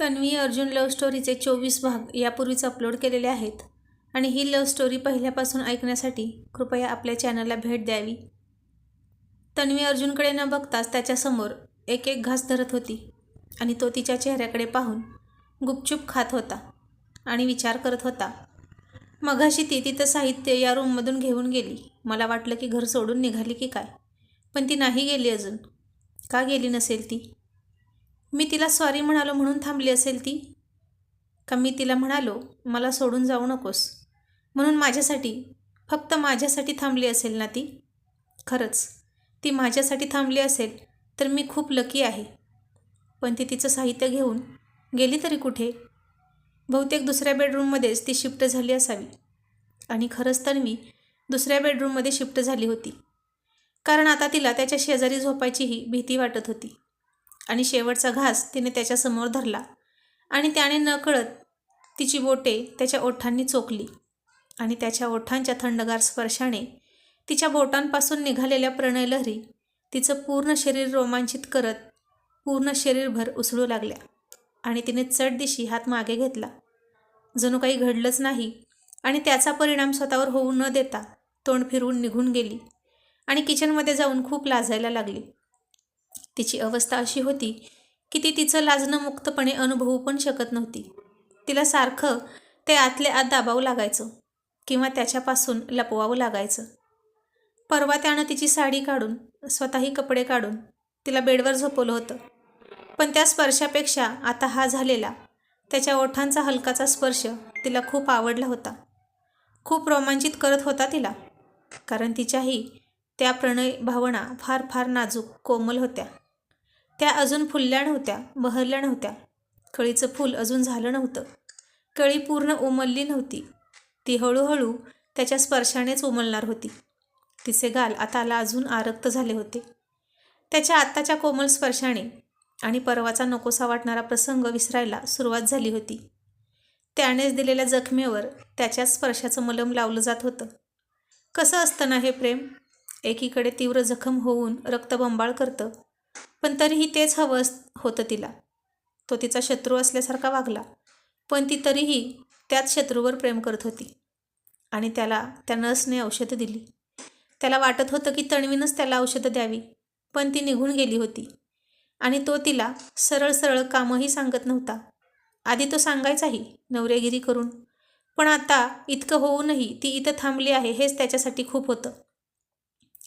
Tanvi Arjun love स्टोरीचे चोवीस भाग यापूर्वीच अपलोड केलेले आहेत. आणि ही लव्ह स्टोरी पहिल्यापासून ऐकण्यासाठी कृपया आपल्या चॅनलला भेट द्यावी. तन्वी अर्जुनकडे न बघताच त्याच्यासमोर एक एक घास धरत होती. आणि तो तिच्या चेहऱ्याकडे पाहून गुपचूप खात होता आणि विचार करत होता मघाशी ती तिथं साहित्य या रूममधून घेऊन गेली. मला वाटलं की घर सोडून निघाली की काय? पण ती नाही गेली अजून. का गेली नसेल ती? मी तिला सॉरी म्हणालो म्हणून थांबली असेल ती? का मी तिला म्हणालो मला सोडून जाऊ नकोस. म्हणून माझ्यासाठी फक्त माझ्यासाठी थांबली असेल ना ती? खरंच ती माझ्यासाठी थांबली असेल तर मी खूप लकी आहे. पण ती तिचं साहित्य घेऊन गेली तरी कुठे? बहुतेक दुसऱ्या बेडरूममध्येच ती शिफ्ट झाली असावी. आणि खरंच तर मी दुसऱ्या बेडरूममध्ये शिफ्ट झाली होती. कारण आता तिला त्याच्या शेजारी झोपायचीही भीती वाटत होती. आणि शेवटचा घास तिने त्याच्यासमोर धरला. आणि त्याने नकळत तिची बोटे त्याच्या ओठांनी चोखली आणि त्याच्या ओठांच्या थंडगार स्पर्शाने तिच्या बोटांपासून निघालेल्या प्रणयलहरी तिचं पूर्ण शरीर रोमांचित करत पूर्ण शरीरभर उसळू लागल्या आणि तिने चटदिशी हात मागे घेतला. जणू काही घडलंच नाही आणि त्याचा परिणाम स्वतःवर होऊ न देता तोंड फिरवून निघून गेली आणि किचनमध्ये जाऊन खूप लाजायला लागली. तिची अवस्था अशी होती की ती तिचं लाजणं मुक्तपणे अनुभवू पण शकत नव्हती. तिला सारखं ते आतले आत दाबावं लागायचं किंवा त्याच्यापासून लपवावं लागायचं. परवा त्यानं तिची साडी काढून स्वतःही कपडे काढून तिला बेडवर झोपवलं होतं. पण त्या स्पर्शापेक्षा आता हा झालेला त्याच्या ओठांचा हलकाचा स्पर्श तिला खूप आवडला होता. खूप रोमांचित करत होता तिला कारण तिच्याही त्या प्रणय भावना फार फार नाजूक कोमल होत्या. त्या अजून फुलल्या नव्हत्या बहरल्या नव्हत्या. कळीचं फूल अजून झालं नव्हतं. कळी पूर्ण उमलली नव्हती. ती हळूहळू त्याच्या स्पर्शानेच उमलणार होती. तिचे गाल आताला अजून आरक्त झाले होते. त्याच्या आत्ताच्या कोमल स्पर्शाने आणि परवाचा नकोसा वाटणारा प्रसंग विसरायला सुरुवात झाली होती. त्यानेच दिलेल्या जखमेवर त्याच्याच स्पर्शाचं मलम लावलं जात होतं. कसं असतं ना हे प्रेम? एकीकडे तीव्र जखम होऊन रक्तबंबाळ करतं पण तरीही तेच हवं होतं तिला. तो तिचा शत्रू असल्यासारखा वागला. पण ती तरीही त्याच शत्रूवर प्रेम करत होती. आणि त्याला त्या नर्सने औषधं दिली. त्याला वाटत होतं की तणवीनच त्याला औषधं द्यावी पण ती निघून गेली होती. आणि तो तिला सरळ सरळ कामही सांगत नव्हता. आधी तो सांगायचाही नवरेगिरी करून. पण आता इतकं होऊनही ती इथं थांबली आहे हेच त्याच्यासाठी खूप होतं.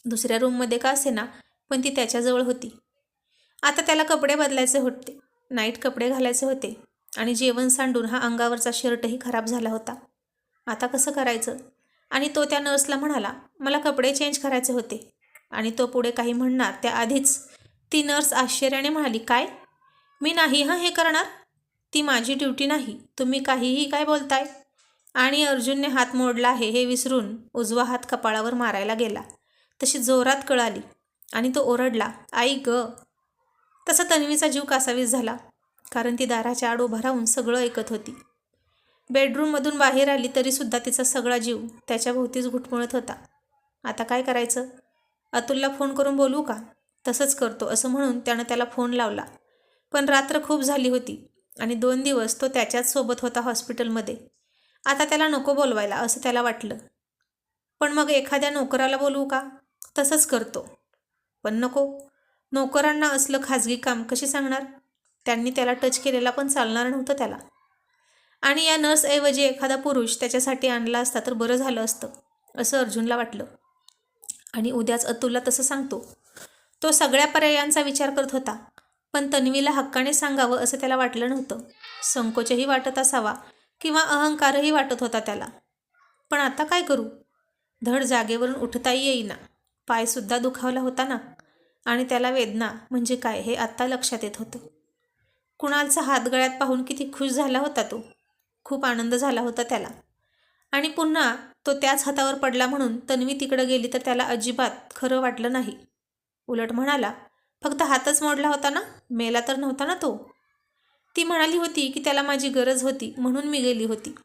दुसऱ्या रूममध्ये का असे ना पण ती त्याच्याजवळ होती. आता त्याला कपडे बदलायचे होते. नाईट कपडे घालायचे होते आणि जेवण सांडून हा अंगावरचा शर्टही खराब झाला होता. आता कसं करायचं? आणि तो त्या नर्सला म्हणाला मला कपडे चेंज करायचे होते. आणि तो पुढे काही म्हणणार त्याआधीच ती नर्स आश्चर्याने म्हणाली काय? मी नाही हां हे करणार? ती माझी ड्युटी नाही. तुम्ही काहीही काय बोलताय? आणि अर्जुनने हात मोडला आहे हे विसरून उजवा हात कपाळावर मारायला गेला. तशी जोरात कळाली आणि तो ओरडला आई ग तसा तन्वीचा जीव कासावीस झाला कारण ती दाराच्या आड उभा राहून सगळं ऐकत होती. बेडरूममधून बाहेर आली तरीसुद्धा तिचा सगळा जीव त्याच्याभोवतीच घुटमळत होता. आता काय करायचं? अतुलला फोन करून बोलू का? तसंच करतो असं म्हणून त्यानं त्याला फोन लावला. पण रात्र खूप झाली होती आणि दोन दिवस तो त्याच्याच सोबत होता हॉस्पिटलमध्ये. आता त्याला नको बोलवायला असं त्याला वाटलं. पण मग एखाद्या नोकराला बोलवू का? तसंच करतो. पण नको. नोकरांना असलं खाजगी काम कसे सांगणार? त्यांनी त्याला टच केलेला पण चालणार नव्हतं त्याला. आणि या नर्सऐवजी एखादा पुरुष त्याच्यासाठी आणला असता तर बरं झालं असतं असं अर्जुनला वाटलं. आणि उद्याच अतुलला तसं सांगतो. तो सगळ्या पर्यायांचा विचार करत होता पण तन्वीला हक्काने सांगावं असं त्याला वाटलं नव्हतं. संकोचही वाटत असावा किंवा अहंकारही वाटत होता त्याला. पण आता काय करू? धड जागेवरून उठताही येईना. पायसुद्धा दुखावला होता ना. आणि त्याला वेदना म्हणजे काय हे आत्ता लक्षात येत होतं. कुणालचा हात गळ्यात पाहून किती खुश झाला होता तो. खूप आनंद झाला होता त्याला. आणि पुन्हा तो त्याच हातावर पडला म्हणून तन्वी तिकडं गेली तर त्याला अजिबात खरं वाटलं नाही. उलट म्हणाला फक्त हातच मोडला होता ना? मेला तर नव्हता ना तो? ती म्हणाली होती की त्याला माझी गरज होती म्हणून मी गेली होती.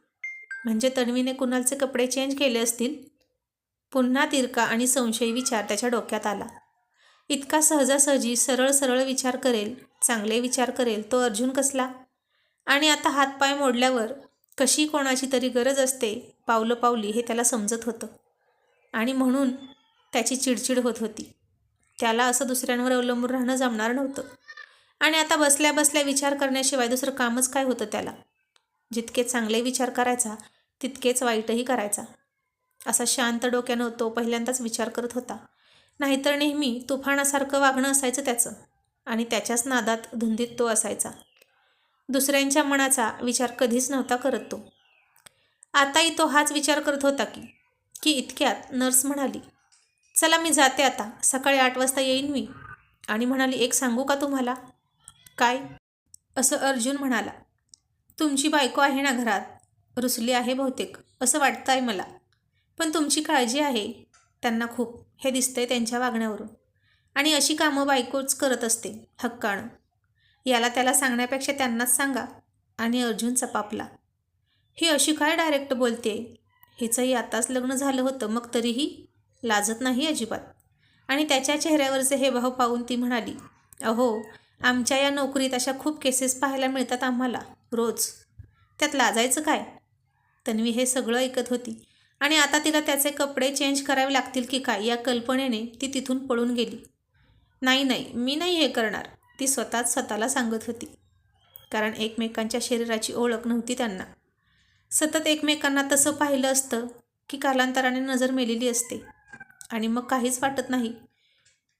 म्हणजे तन्वीने कुणालचे कपडे चेंज केले असतील? पुन्हा तिरका आणि संशयी विचार त्याच्या डोक्यात आला. इतका सहजासहजी सरळ सरळ विचार करेल चांगले विचार करेल तो अर्जुन कसला? आणि आता हातपाय मोडल्यावर कशी कोणाची तरी गरज असते पावलं पावली हे त्याला समजत होतं. आणि म्हणून त्याची चिडचिड होत होती. त्याला असं दुसऱ्यांवर अवलंबून राहणं जमणार नव्हतं. आणि आता बसल्या बसल्या विचार करण्याशिवाय दुसरं कामच काय होतं त्याला? जितके चांगले विचार करायचा तितकेच वाईटही करायचा. असा शांत डोक्यानं तो पहिल्यांदाच विचार करत होता. नाहीतर नेहमी तुफानासारखं वागणं असायचं त्याचं. आणि त्याच्याच नादात धुंदीत तो असायचा. दुसऱ्यांच्या मनाचा विचार कधीच नव्हता करत तो. आताही तो हाच विचार करत होता की की इतक्यात नर्स म्हणाली चला मी जाते आता सकाळी आठ वाजता येईन मी. आणि म्हणाली एक सांगू का तुम्हाला? काय? असं अर्जुन म्हणाला तुमची बायको आहे ना घरात? रुसली आहे बहुतेक असं वाटतं आहे मला. पण तुमची काळजी आहे. त्यांना खूप हे दिसतंय त्यांच्या वागण्यावरून. आणि अशी कामं बायकोच करत असते हक्कानं. याला त्याला सांगण्यापेक्षा त्यांनाच सांगा आणि अर्जुन चपापला ही अशी काय डायरेक्ट बोलते? हिचंही आताच लग्न झालं होतं मग तरीही लाजत नाही अजिबात. आणि त्याच्या चेहऱ्यावरचे हे भाव पाहून ती म्हणाली अहो आमच्या या नोकरीत अशा खूप केसेस पाहायला मिळतात आम्हाला रोज. त्यात लाजायचं काय? तन्वी हे सगळं ऐकत होती. आणि आता तिला त्याचे कपडे चेंज करावे लागतील की काय या कल्पनेने ती तिथून पळून गेली. नाही नाही मी नाही हे करणार ती स्वतःच स्वतःला सांगत होती. कारण एकमेकांच्या शरीराची ओळख नव्हती त्यांना. सतत एकमेकांना तसं पाहिलं असतं की कालांतराने नजर मेलेली असते. आणि मग काहीच वाटत नाही.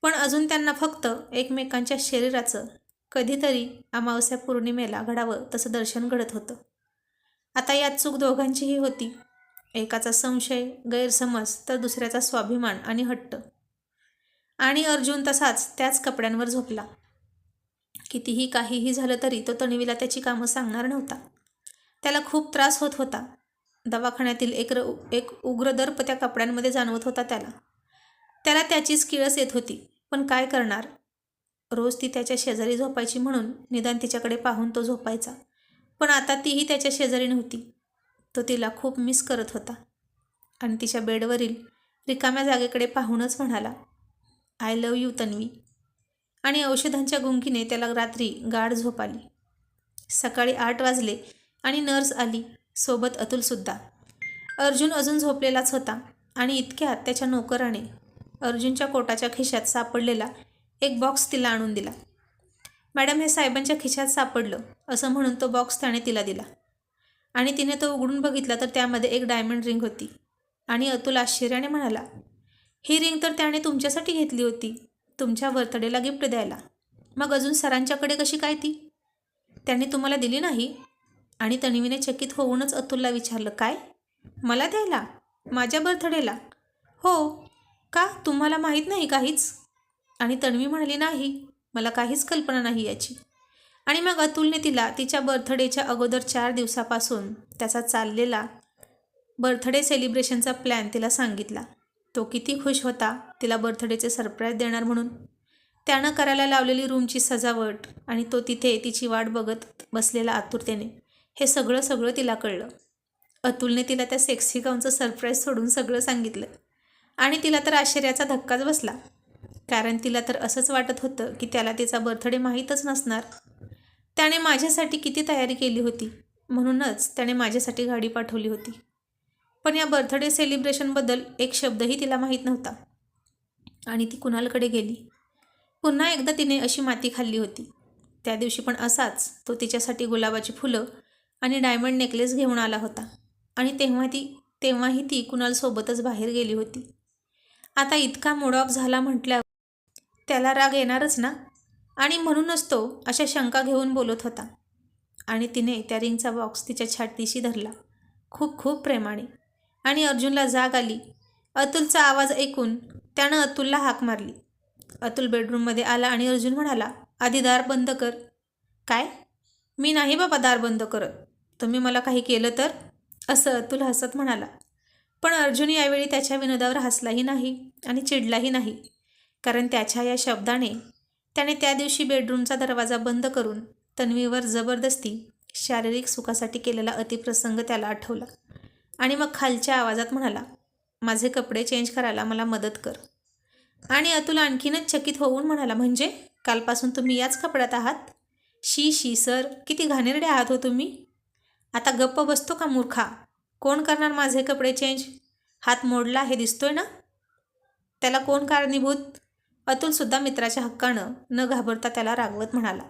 पण अजून त्यांना फक्त एकमेकांच्या शरीराचं कधीतरी अमावस्या पौर्णिमेला घडावं तसं दर्शन घडत होतं. आता यात चूक दोघांचीही होती. एकाचा संशय गैरसमज तर दुसऱ्याचा स्वाभिमान आणि हट्ट. आणि अर्जुन तसाच त्याच कपड्यांवर झोपला. कितीही काहीही झालं तरी तो तणवीला त्याची कामं सांगणार नव्हता. त्याला खूप त्रास होत होता. दवाखान्यातील एक र एक उग्रदर्प त्या कपड्यांमध्ये जाणवत होता त्याला. त्याला त्याचीच किळस येत होती. पण काय करणार? रोज ती त्याच्या शेजारी झोपायची म्हणून निदान तिच्याकडे पाहून तो झोपायचा. पण आता तीही त्याच्या शेजारी नव्हती. तो तिला खूप मिस करत होता. आणि तिच्या बेडवरील रिकाम्या जागेकडे पाहूनच म्हणाला आय लव यू तन्वी. आणि औषधांच्या गुंगीने त्याला रात्री गाढ झोप आली. सकाळी आठ वाजले आणि नर्स आली सोबत अतुलसुद्धा अर्जुन अजून झोपलेलाच होता आणि इतक्यात त्याच्या नोकराने अर्जुनच्या कोटाच्या खिशात सापडलेला एक बॉक्स तिला आणून दिला. मॅडम हे साहेबांच्या खिशात सापडलं असं म्हणून तो बॉक्स त्याने तिला दिला. आणि तिने तो उघडून बघितला तर त्यामध्ये एक डायमंड रिंग होती. आणि अतुल आश्चर्याने म्हणाला ही रिंग तर त्याने तुमच्यासाठी घेतली होती. तुमच्या बर्थडेला गिफ्ट द्यायला. मग अजून सरांच्याकडे कशी काय ती? त्याने तुम्हाला दिली नाही? आणि तन्वीने चकित होऊनच अतुलला विचारलं काय? मला द्यायला? माझ्या बर्थडेला? हो. का? तुम्हाला माहीत नाही काहीच? आणि तन्वी म्हणाली नाही. मला काहीच कल्पना नाही याची. आणि मग अतुलने तिला तिच्या बर्थडेच्या अगोदर चार दिवसापासून त्याचा चाललेला बर्थडे सेलिब्रेशनचा प्लॅन तिला सांगितला. तो किती खुश होता तिला बर्थडेचे सरप्राईज देणार म्हणून. त्यानं करायला लावलेली रूमची सजावट आणि तो तिथे तिची वाट बघत बसलेला आतुरतेने. हे सगळं सगळं तिला कळलं. अतुलने तिला त्या सेक्सी गाऊनचं सरप्राईज सोडून सगळं सांगितलं. आणि तिला तर आश्चर्याचा धक्काच बसला. कारण तिला तर असंच वाटत होतं की त्याला तिचा बर्थडे माहीतच नसणार. त्याने माझ्यासाठी किती तयारी केली होती? म्हणूनच त्याने माझ्यासाठी गाडी पाठवली होती. पण या बर्थडे सेलिब्रेशनबद्दल एक शब्दही तिला माहीत नव्हता. आणि ती कुणालकडे गेली? पुन्हा एकदा तिने अशी माती खाल्ली होती. त्या दिवशी पण असाच तो तिच्यासाठी गुलाबाची फुलं आणि डायमंड नेकलेस घेऊन आला होता. आणि तेव्हा ती तेव्हाही ती कुणालसोबतच बाहेर गेली होती. आता इतका मूड ऑफ झाला म्हटल्यावर त्याला राग येणारच ना? आणि म्हणूनच तो अशा शंका घेऊन बोलत होता. आणि तिने त्या रिंगचा बॉक्स तिच्या छातीशी धरला. खूप खूप प्रेमाने. आणि अर्जुनला जाग आली. अतुलचा आवाज ऐकून त्यानं अतुलला हाक मारली. अतुल बेडरूममध्ये आला आणि अर्जुन म्हणाला आधी दार बंद कर. काय? मी नाही बाबा दार बंद करत. तुम्ही मला काही केलं तर? असं अतुल हसत म्हणाला. पण अर्जुन यावेळी त्याच्या विनोदावर हसलाही नाही आणि चिडलाही नाही. कारण त्याच्या या शब्दाने त्याने त्या दिवशी बेडरूमचा दरवाजा बंद करून तन्वीवर जबरदस्ती शारीरिक सुखासाठी केलेला अतिप्रसंग त्याला आठवला. आणि मग खालच्या आवाजात म्हणाला माझे कपडे चेंज करायला मला मदत कर. आणि अतुल आणखीनच चकित होऊन म्हणाला म्हणजे कालपासून तुम्ही याच कपड्यात आहात? शी शी सर. किती घाणेरडे आहात हो तुम्ही. आता गप्प बसतो का मूर्खा? कोण करणार माझे कपडे चेंज हात मोडला हे दिसतोय ना? त्याला कोण कारणीभूत? अतुलसुद्धा मित्राच्या हक्कानं न घाबरता त्याला रागवत म्हणाला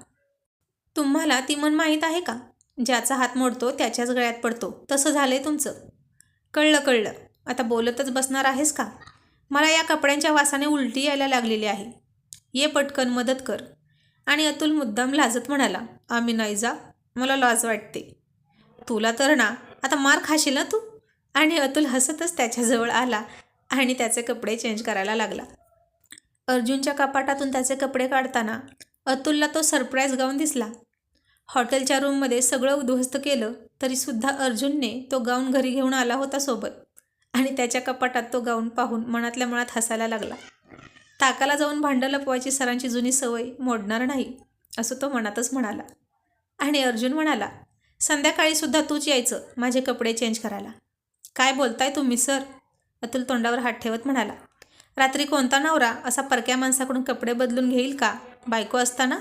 तुम्हाला ती मन माहीत आहे का? ज्याचा हात मोडतो त्याच्याच गळ्यात पडतो. तसं झालंय तुमचं. कळलं कळलं. आता बोलतच बसणार आहेस का? मला या कपड्यांच्या वासाने उलटी यायला लागलेली आहे. ये पटकन मदत कर. आणि अतुल मुद्दाम लाजत म्हणाला आम्ही नाही जा. मला लाज वाटते. तुला तर ना. आता मार खाशील ना तू? आणि अतुल हसतच त्याच्याजवळ आला आणि त्याचे कपडे चेंज करायला लागला. अर्जुनच्या कपाटातून त्याचे कपडे काढताना अतुलला तो सरप्राईज गाऊन दिसला. हॉटेलच्या रूममध्ये सगळं उद्ध्वस्त केलं तरीसुद्धा अर्जुनने तो गाऊन घरी घेऊन आला होता सोबत आणि त्याच्या कपाटात तो गाऊन पाहून मनातल्या मनात हसायला लागला. ताकाला जाऊन भांडं लपवायची सरांची जुनी सवय मोडणार नाही असं तो मनातच म्हणाला. आणि अर्जुन म्हणाला संध्याकाळीसुद्धा तूच यायचं माझे कपडे चेंज करायला. काय बोलताय तुम्ही सर? अतुल तोंडावर हात ठेवत म्हणाला. रात्री कोणता नवरा असा परक्या माणसाकडून कपडे बदलून घेईल का? बायको असताना?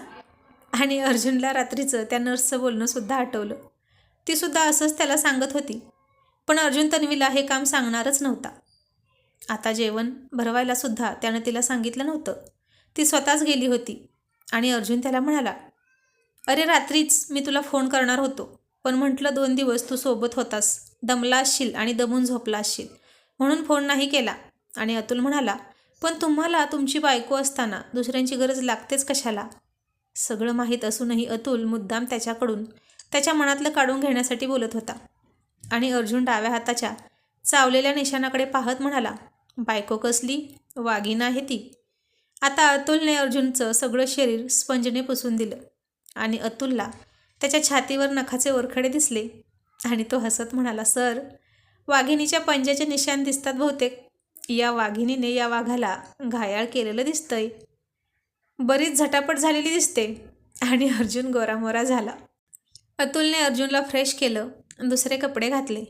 आणि अर्जुनला रात्रीचं त्या नर्सचं बोलणंसुद्धा आठवलं. तीसुद्धा असंच त्याला सांगत होती. पण अर्जुन तन्वीला हे काम सांगणारच नव्हता. आता जेवण भरवायला सुद्धा त्यानं तिला सांगितलं नव्हतं. ती स्वतःच गेली होती. आणि अर्जुन त्याला म्हणाला अरे रात्रीच मी तुला फोन करणार होतो. पण म्हटलं दोन दिवस तू सोबत होतास. दमला असशील आणि दमून झोपला असशील. म्हणून फोन नाही केला. आणि अतुल म्हणाला पण तुम्हाला तुमची बायको असताना दुसऱ्यांची गरज लागतेच कशाला? सगळं माहीत असूनही अतुल मुद्दाम त्याच्याकडून त्याच्या मनातलं काढून घेण्यासाठी बोलत होता. आणि अर्जुन डाव्या हाताच्या चावलेल्या निशाणाकडे पाहत म्हणाला बायको कसली? वाघिना आहे ती. आता अतुलने अर्जुनचं सगळं शरीर स्पंजने पुसून दिलं आणि अतुलला त्याच्या छातीवर नखाचे ओरखडे दिसले आणि तो हसत म्हणाला सर वाघिणीच्या पंजाचे निशाण दिसतात बहुतेक. या वाघिणीने या वाघाला घायाळ केलेलं दिसतंय. बरीच झटापट झालेली दिसते आणि अर्जुन गोरामोरा झाला. अतुलने अर्जुनला फ्रेश केलं दुसरे कपडे घातले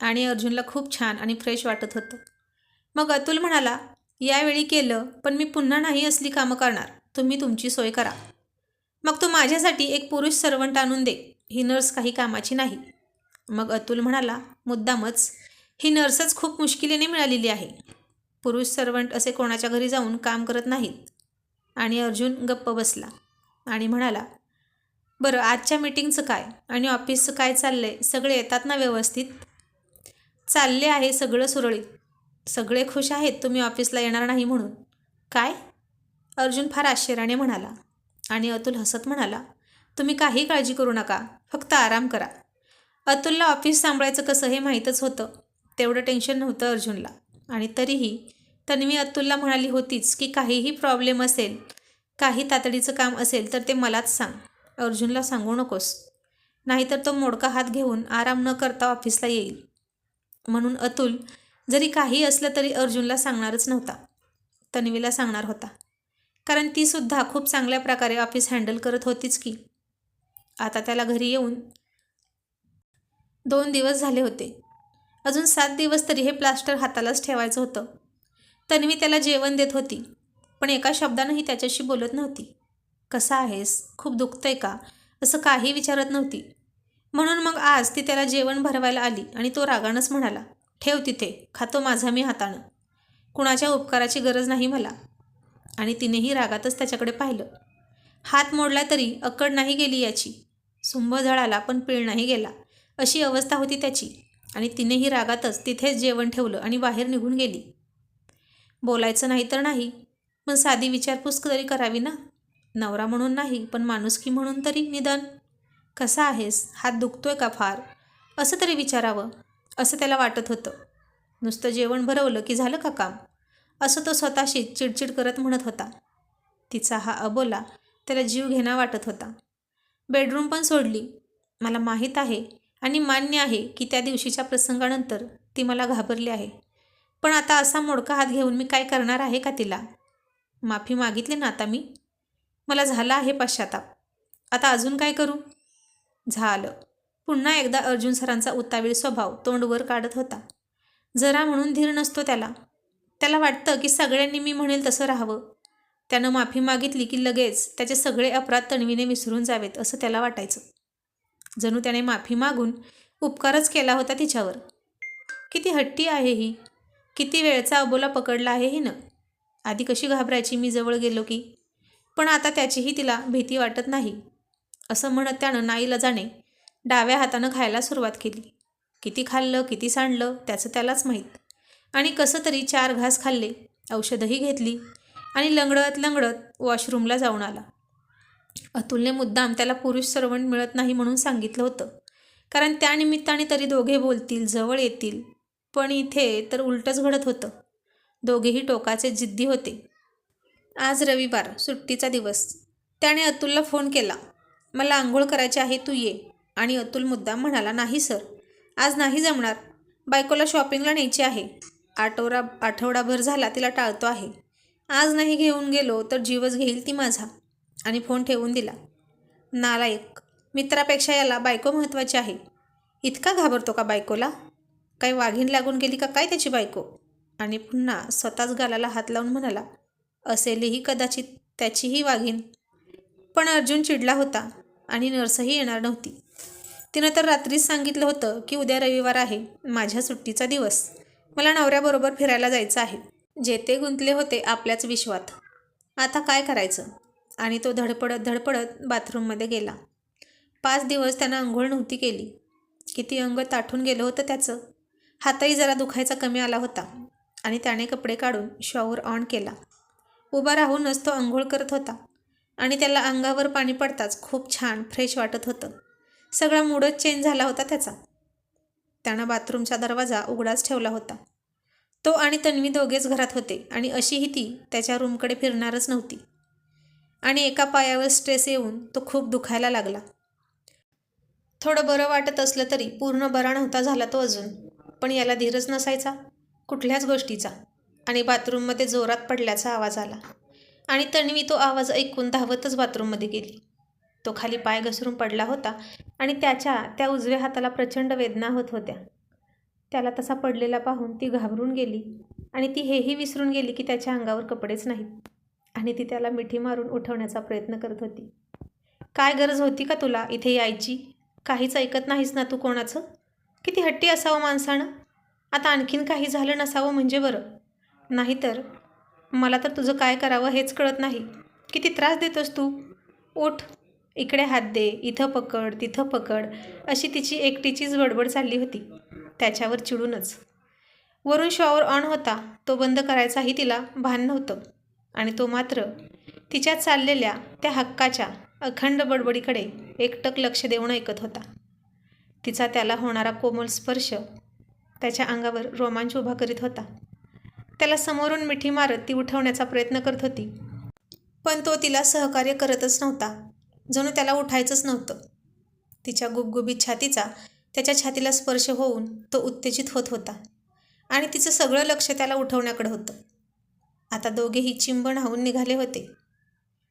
आणि अर्जुनला खूप छान आणि फ्रेश वाटत होतं. मग अतुल म्हणाला यावेळी केलं पण मी पुन्हा नाही असली कामं करणार. तुम्ही तुमची सोय करा. मग तू माझ्यासाठी एक पुरुष सर्वंट आणून दे. ही नर्स काही कामाची नाही. मग अतुल म्हणाला मुद्दामच. ही नर्सच खूप मुश्किलीने मिळालेली आहे. पुरुष सर्वंट असे कोणाच्या घरी जाऊन काम करत नाहीत. आणि अर्जुन गप्प बसला आणि म्हणाला बरं आजच्या मीटिंगचं काय? आणि ऑफिसचं काय चाललं आहे सगळे येतात ना व्यवस्थित? चालले आहे सगळं सुरळीत. सगळे खुश आहेत तुम्ही ऑफिसला येणार नाही म्हणून. काय? अर्जुन फार आश्चर्याने म्हणाला आणि अतुल हसत म्हणाला तुम्ही काही काळजी करू नका फक्त आराम करा. अतुलला ऑफिस सांभाळायचं कसं हे माहीतच होतं. तेवढं टेन्शन नव्हतं अर्जुनला. आणि तरीही तन्वी अतुलला म्हणाली होतीच की काहीही प्रॉब्लेम असेल काही तातडीचं काम असेल तर ते मलाच सांग. अर्जुनला सांगू नकोस. नाहीतर तो मोडका हात घेऊन आराम न करता ऑफिसला येईल. म्हणून अतुल जरी काही असलं तरी अर्जुनला सांगणारच नव्हता. तन्वीला सांगणार होता. कारण तीसुद्धा खूप चांगल्या प्रकारे ऑफिस हँडल करत होतीच की. आता त्याला घरी येऊन दोन दिवस झाले होते. अजून सात दिवस तरी हे प्लास्टर हातालाच ठेवायचं होतं. तन्वी त्याला जेवण देत होती पण एका शब्दानंही त्याच्याशी बोलत नव्हती. कसा आहेस? खूप दुखतंय का? असं काही विचारत नव्हती. म्हणून मग आज ती त्याला जेवण भरवायला आली आणि तो रागानंच म्हणाला ठेव तिथे खातो माझा मी हातानं. कुणाच्या उपकाराची गरज नाही मला. आणि तिनेही रागातच त्याच्याकडे पाहिलं. हात मोडला तरी अक्कड नाही गेली याची. सुंभ जळाला पण पीळ नाही गेला. अशी अवस्था होती त्याची. आणि तिनेही रागातच तिथेच जेवण ठेवलं आणि बाहेर निघून गेली. बोलायचं नाही तर नाही पण साधी विचारपूस तरी करावी ना? नवरा म्हणून नाही पण माणुसकी म्हणून तरी निदान कसा आहेस? हात दुखतोय का फार? असं तरी विचारावं असं त्याला वाटत होतं. नुसतं जेवण भरवलं की झालं का काम? असं तो स्वतःशी चिडचिड करत म्हणत होता. तिचा हा अबोला त्याला जीव घेणा वाटत होता. बेडरूम पण सोडली. मला माहीत आहे आणि मान्य आहे की त्या दिवशीच्या प्रसंगानंतर ती मला घाबरली आहे. पण आता असा मोडका हात घेऊन मी काय करणार आहे का तिला? माफी मागितली ना आता मी? मला झाला आहे पश्चाताप. आता अजून काय करू? झालं. पुन्हा एकदा अर्जुन सरांचा उतावीळ स्वभाव तोंडवर काढत होता. जरा म्हणून धीर नसतो त्याला. त्याला वाटतं की सगळ्यांनी मी म्हणेल तसं राहावं. त्यानं माफी मागितली की लगेच त्याचे सगळे अपराध तणवीने विसरून जावेत असं त्याला वाटायचं. जणू त्याने माफी मागून उपकारच केला होता तिच्यावर. किती हट्टी आहे ही? किती वेळचा अबोला पकडला आहे हिनं? आधी कशी घाबरायची मी जवळ गेलो की? पण आता त्याचीही तिला भीती वाटत नाही. असं म्हणत त्यानं नाईला जाणे डाव्या हातानं खायला सुरुवात केली. किती खाल्लं किती सांडलं त्याचं त्यालाच माहीत. आणि कसं तरी चार घास खाल्ले औषधही घेतली आणि लंगडत लंगडत वॉशरूमला जाऊन आला. अतुलने मुद्दाम त्याला पुरुष सर्वंट मिळत नाही म्हणून सांगितलं होतं. कारण त्यानिमित्ताने तरी दोघे बोलतील जवळ येतील पण इथे तर उलटंच घडत होतं. दोघेही टोकाचे जिद्दी होते. आज रविवार सुट्टीचा दिवस. त्याने अतुलला फोन केला. मला आंघोळ करायची आहे तू ये. आणि अतुल मुद्दाम म्हणाला नाही सर. आज नाही जमणार. बायकोला शॉपिंगला न्यायची आहे. आठवडा आठवडाभर झाला तिला टाळतो आहे. आज नाही घेऊन गेलो तर जीवच घेईल ती माझा. आणि फोन ठेवून दिला. नालायक मित्रापेक्षा याला बायको महत्त्वाची आहे. इतका घाबरतो का बायकोला? काही वाघीण लागून गेली का काय त्याची बायको? आणि पुन्हा स्वतःच गालाला हात लावून म्हणाला असेलही कदाचित त्याचीही वाघीण. पण अर्जुन चिडला होता आणि नर्सही येणार नव्हती. तिनं तर रात्रीच सांगितलं होतं की उद्या रविवार आहे माझ्या सुट्टीचा दिवस. मला नवऱ्याबरोबर फिरायला जायचं आहे. जेते गुंतले होते आपल्याच विश्वात. आता काय करायचं? आणि तो धडपडत धडपडत बाथरूममध्ये गेला. पाच दिवस त्यानं आंघोळ नव्हती केली. किती अंग ताठून गेलं होतं त्याचं. हातही जरा दुखायचा कमी आला होता आणि त्याने कपडे काढून शॉवर ऑन केला. उभा राहूनच तो आंघोळ करत होता आणि त्याला अंगावर पाणी पडताच खूप छान फ्रेश वाटत होतं. सगळा मूडच चेंज झाला होता त्याचा. त्यानं बाथरूमचा दरवाजा उघडाच ठेवला होता. तो आणि तन्वी दोघेच घरात होते आणि अशीही ती त्याच्या रूमकडे फिरणारच नव्हती. आणि एका पायावर स्ट्रेस येऊन तो खूप दुखायला लागला. थोडं बरं वाटत असलं तरी पूर्ण बरा नव्हता झाला तो अजून. पण याला धीरच नसायचा कुठल्याच गोष्टीचा. आणि बाथरूममध्ये जोरात पडल्याचा आवाज आला. आणि तन्वी तो आवाज ऐकून धावतच बाथरूममध्ये गेली. तो खाली पाय घसरून पडला होता आणि त्याच्या त्या उजव्या हाताला प्रचंड वेदना होत होत्या. त्याला तसा पडलेला पाहून ती घाबरून गेली आणि ती हेही विसरून गेली की त्याच्या अंगावर कपडेच नाहीत. आणि ती त्याला मिठी मारून उठवण्याचा प्रयत्न करत होती. काय गरज होती का तुला इथे यायची? काहीच ऐकत नाहीस ना तू कोणाचं? किती हट्टी असावं माणसानं? आता आणखीन काही झालं नसावं म्हणजे बरं. नाहीतर मला तर तुझं काय करावं हेच कळत नाही. किती त्रास देतोस तू? उठ. इकडे हात दे. इथं पकड. तिथं पकड. अशी तिची एकटीचीच बडबड चालली होती. त्याच्यावर चिडूनच. वरून शॉवर ऑन होता. तो बंद करायचाही तिला भान नव्हतं. आणि तो मात्र तिच्या चाललेल्या त्या हक्काच्या अखंड बडबडीकडे एकटक लक्ष देऊन ऐकत होता. तिचा त्याला होणारा कोमल स्पर्श त्याच्या अंगावर रोमांच उभा करीत होता. त्याला समोरून मिठी मारत ती उठवण्याचा प्रयत्न करत होती. पण तो तिला सहकार्य करतच नव्हता. जणू त्याला उठायचंच नव्हतं. तिच्या गुबगुबीत छातीचा त्याच्या छातीला स्पर्श होऊन तो उत्तेजित होत होता. आणि तिचं सगळं लक्ष त्याला उठवण्याकडे होतं. आता दोघेही चिंब न्हावून निघाले होते.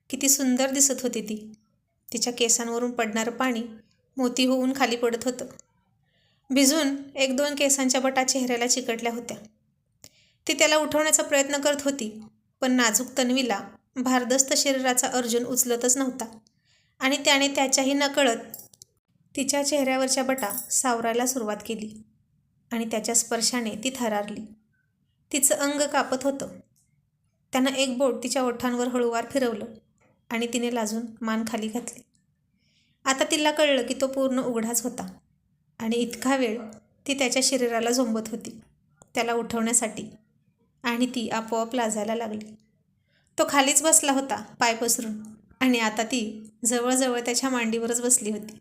किती सुंदर दिसत होती ती. तिच्या केसांवरून पडणारं पाणी मोती होऊन खाली पडत होतं. भिजून एक दोन केसांच्या बटा चेहऱ्याला चिकटल्या होत्या. ती त्याला उठवण्याचा प्रयत्न करत होती पण नाजूक तन्वीला भारदस्त शरीराचा अर्जुन उचलतच नव्हता आणि त्याने त्याच्याही नकळत तिच्या चेहऱ्यावरच्या बटा सावरायला सुरुवात केली आणि त्याच्या स्पर्शाने ती थरारली. तिचं अंग कापत होतं. त्यानं एक बोट तिच्या ओठांवर हळूवार फिरवलं आणि तिने लाजून मान खाली घातली. आता तिला कळलं की तो पूर्ण उघडाच होता आणि इतका वेळ ती त्याच्या शरीराला झोंबत होती त्याला उठवण्यासाठी. आणि ती आपोआप लाजायला लागली. तो खालीच बसला होता पाय पसरून आणि आता ती जवळजवळ त्याच्या मांडीवरच बसली होती.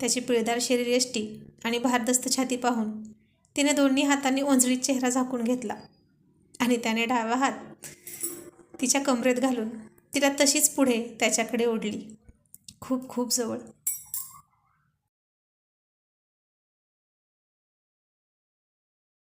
त्याची पिळदार शरीर यष्टी आणि भारदस्त छाती पाहून तिने दोन्ही हातांनी ओंजळीत चेहरा झाकून घेतला. आणि त्याने डावा हात तिच्या कमरेत घालून तिला तशीच पुढे त्याच्याकडे ओढली. खूप खूप जवळ.